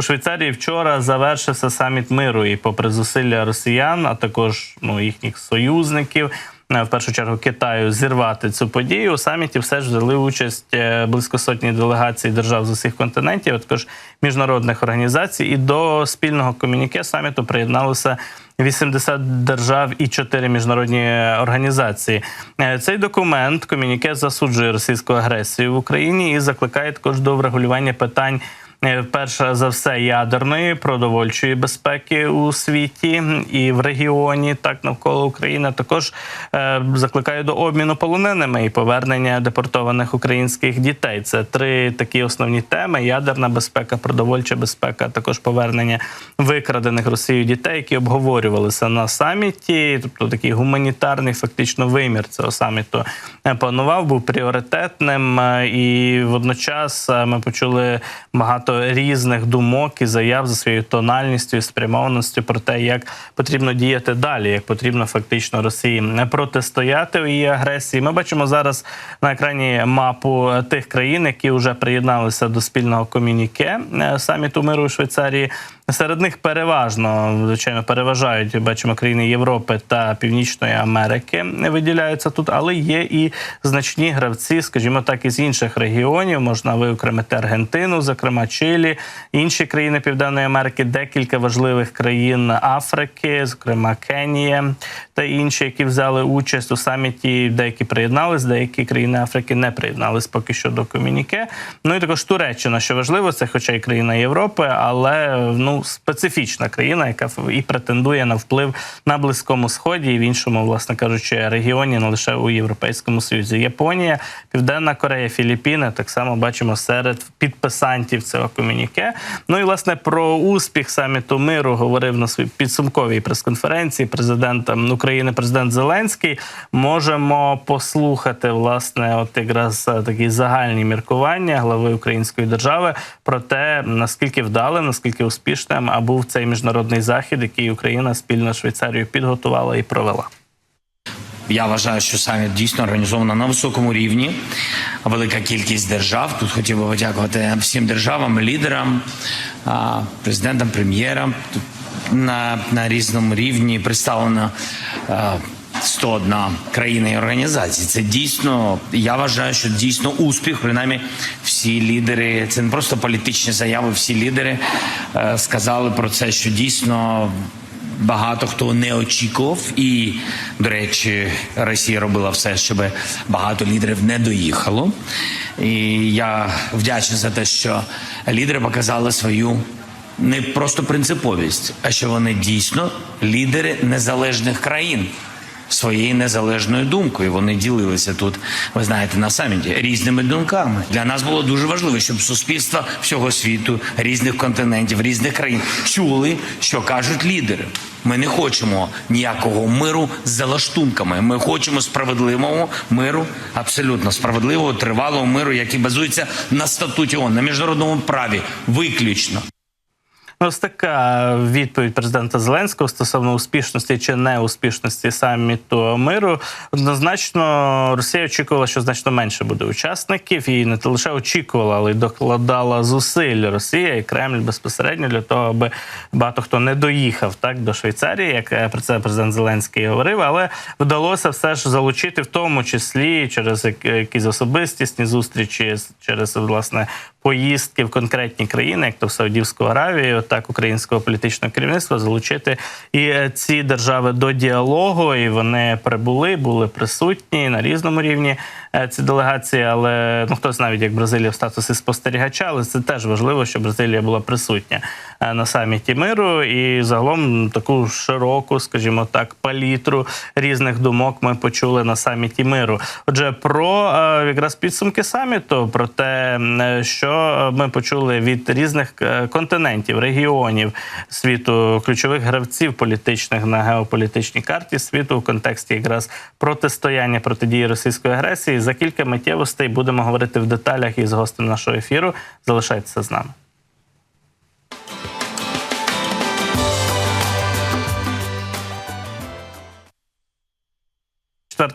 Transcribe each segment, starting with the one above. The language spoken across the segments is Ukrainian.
У Швейцарії вчора завершився саміт миру, і попри зусилля росіян, а також ну їхніх союзників. е, В першу чергу Китаю зірвати цю подію у саміті все ж взяли участь е, близько сотні делегацій держав з усіх континентів, а також міжнародних організацій. І до спільного комюніке саміту приєдналося 80 держав і 4 міжнародні організації. Е, Цей документ комюніке засуджує російську агресію в Україні і закликає також до врегулювання питань. Е, Перша за все ядерної продовольчої безпеки у світі і в регіоні, так навколо України. Також е, закликає до обміну полоненими і повернення депортованих українських дітей. Це три такі основні теми: ядерна безпека, продовольча безпека, також повернення викрадених Росією дітей, які обговорювалися на саміті. Тобто такий гуманітарний фактично вимір цього саміту е, панував, був пріоритетним. І водночас ми почули багато різних думок і заяв за своєю тональністю і спрямованістю про те, як потрібно діяти далі, як потрібно фактично Росії не протистояти у її агресії. Ми бачимо зараз на екрані мапу тих країн, які вже приєдналися до спільного комюніке е, саміту миру у Швейцарії. Серед них переважно, звичайно, переважають бачимо країни Європи та Північної Америки виділяються тут, але є і значні гравці, скажімо так, із інших регіонів. Можна виокремити Аргентину, зокрема Чилі, інші країни Південної Америки, декілька важливих країн Африки, зокрема Кенія та інші, які взяли участь у саміті. Деякі приєднались, деякі країни Африки не приєднались поки що до комюніке. Ну і також Туреччина, що важливо, це хоча й країна Європи, але ну специфічна країна, яка і претендує на вплив на близькому сході і в іншому, власне кажучи, регіоні, не лише у Європейському Союзі. Японія, Південна Корея, Філіппіни так само бачимо серед підписантів цього комюніке. Ну і власне про успіх саміту миру говорив на своїй підсумковій прес-конференції президент ем, України, президент Зеленський. Можемо послухати власне, от якраз е, такі загальні міркування глави Української держави про те, наскільки вдалим, наскільки успішним а був цей міжнародний захід, який Україна спільно з Швейцарією підготувала і провела. Я вважаю, що саміт дійсно організовано на високому рівні. Велика кількість держав. Тут хотів би подякувати всім державам, лідерам, президентам, прем'єрам. На, на різному рівні представлено а, 101 країна і організації. Це дійсно, я вважаю, що дійсно успіх. Принаймні, всі лідери, це не просто політичні заяви. Всі лідери е, сказали про це, що дійсно багато хто не очікував, і до речі, Росія робила все, щоб багато лідерів не доїхало. І я вдячний за те, що лідери показали свою не просто принциповість, а що вони дійсно лідери незалежних країн. Своєю незалежною думкою вони ділилися тут, ви знаєте, на саміті різними думками. Для нас було дуже важливо, щоб суспільство всього світу, різних континентів, різних країн чули, що кажуть лідери. Ми не хочемо ніякого миру з залаштунками. Ми хочемо справедливого миру, абсолютно справедливого, тривалого миру, який базується на статуті ООН, на міжнародному праві, виключно. Ось така відповідь президента Зеленського стосовно успішності чи неуспішності саміту миру. Однозначно, Росія очікувала, що значно менше буде учасників, і не лише очікувала, але й докладала зусиль Росія і Кремль безпосередньо для того, аби багато хто не доїхав так до Швейцарії, як е, про це президент Зеленський говорив. Але вдалося все ж залучити, в тому числі через як- якісь особистісні зустрічі, через власне поїздки в конкретні країни, як то в Саудівську Аравію, так українського політичного керівництва, залучити і е, ці держави до діалогу. І вони прибули, були присутні на різному рівні е, ці делегації. Але ну хтось навіть як Бразилія в статусі спостерігача, але це теж важливо, щоб Бразилія була присутня на саміті миру і загалом таку широку, скажімо так, палітру різних думок ми почули на саміті миру. Отже, про е, якраз підсумки саміту, про те, е, що ми почули від різних е, континентів, регіонів світу, ключових гравців політичних на геополітичній карті світу у контексті якраз протистояння протидії російської агресії. За кілька миттєвостей будемо говорити в деталях із гостем нашого ефіру. Залишайтеся з нами.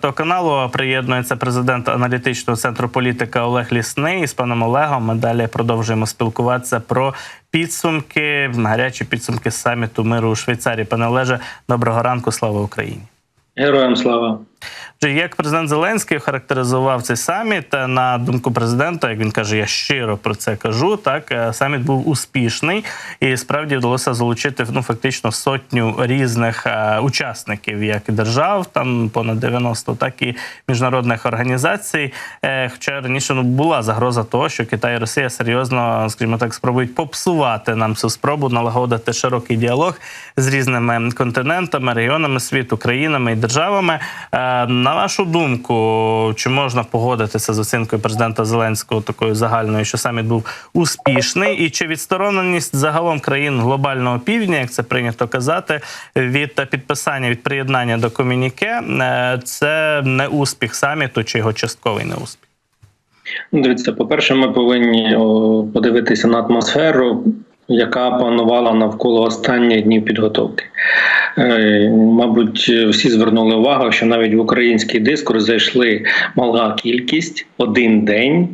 Четвертого каналу приєднується президент аналітичного центру політика Олег Лісний. І з паном Олегом ми далі продовжуємо спілкуватися про підсумки, гарячі підсумки саміту миру у Швейцарії. Пане Олеже, доброго ранку, слава Україні. Героям слава. Як президент Зеленський характеризував цей саміт, е, на думку президента, як він каже, я щиро про це кажу. Так е, саміт був успішний і справді вдалося залучити ну фактично сотню різних е, учасників, як держав, там понад 90, так і міжнародних організацій. Хоча раніше ну була загроза того, що Китай і Росія серйозно, скажімо так, спробують попсувати нам цю спробу налагодити широкий діалог з різними континентами, регіонами світу, країнами і державами. Е, Вашу думку, чи можна погодитися з оцінкою президента Зеленського такою загальною, що саміт був успішний, і чи відстороненість загалом країн глобального півдня, як це прийнято казати, від підписання від приєднання до комюніке, е, це не успіх саміту чи його частковий неуспіх? Ну, Дивіться, по-перше, ми повинні подивитися на атмосферу, яка панувала навколо останніх днів підготовки. Е, Мабуть, всі звернули увагу, що навіть в український дискурс зайшли мала кількість один день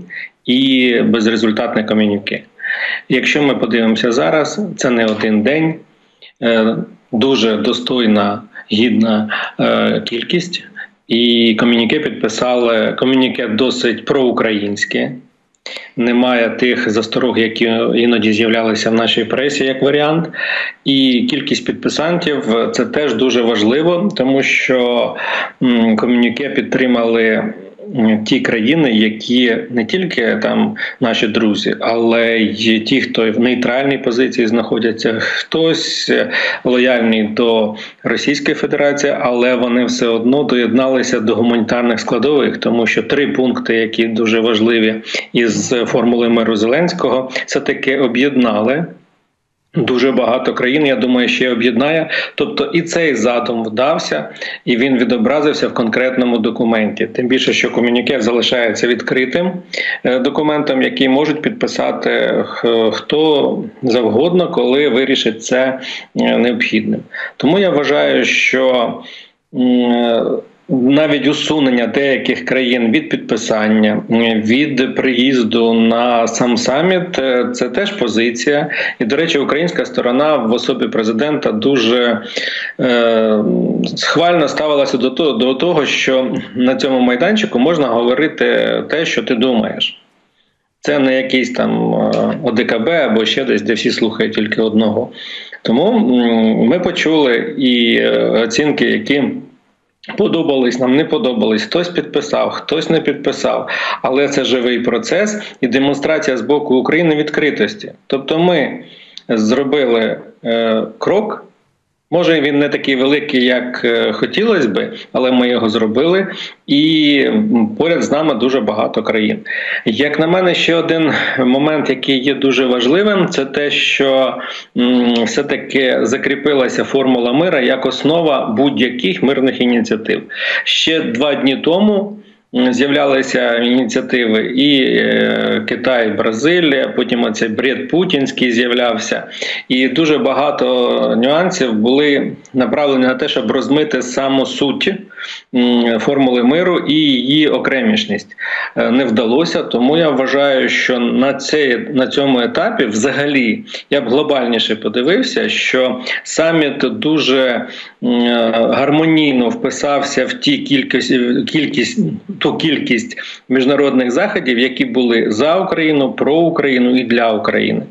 і безрезультатне комюніке. Якщо ми подивимося зараз, це не один день, е, дуже достойна, гідна е, кількість. І комюніке підписали комюніке досить проукраїнське. Немає тих засторог, які іноді з'являлися в нашій пресі як варіант. І кількість підписантів це теж дуже важливо, тому що комюніке підтримали ті країни, які не тільки там наші друзі, але й ті, хто в нейтральній позиції знаходяться, хтось е, лояльний до Російської Федерації, але вони все одно доєдналися до гуманітарних складових, тому що три пункти, які дуже важливі із формули миру Зеленського, все таки об'єднали. Дуже багато країн, я думаю, ще об'єднає. Тобто і цей задум вдався, і він відобразився в конкретному документі. Тим більше, що комюніке залишається відкритим е, документом, який можуть підписати хто завгодно, коли вирішить це е, необхідним. Тому я вважаю, що. Навіть усунення деяких країн від підписання, від приїзду на сам саміт е, це теж позиція. І, до речі, українська сторона в особі президента дуже е, схвально ставилася до того, до того, що на цьому майданчику можна говорити те, що ти думаєш. Це не якийсь там е, ОДКБ або ще десь, де всі слухають тільки одного. Тому ми почули і е, оцінки, які. Подобались нам, не подобались. Хтось підписав, хтось не підписав. Але це живий процес і демонстрація з боку України відкритості. Тобто, ми зробили е, крок. Може, він не такий великий, як е, хотілося би, але ми його зробили, і поряд з нами дуже багато країн. Як на мене, ще один момент, який є дуже важливим, це те, що все-таки закріпилася формула мира як основа будь-яких мирних ініціатив. Ще два дні тому. З'являлися ініціативи і е, Китай, Бразилія, потім оцей бред путінський з'являвся, і дуже багато нюансів були направлені на те, щоб розмити саму суть формули миру і її окремішність. Е, Не вдалося, тому я вважаю, що на цей на цьому етапі, взагалі, я б глобальніше подивився, що саміт дуже е, гармонійно вписався в ті кількість, кількість ту кількість міжнародних заходів, які були за Україну, про Україну і для України.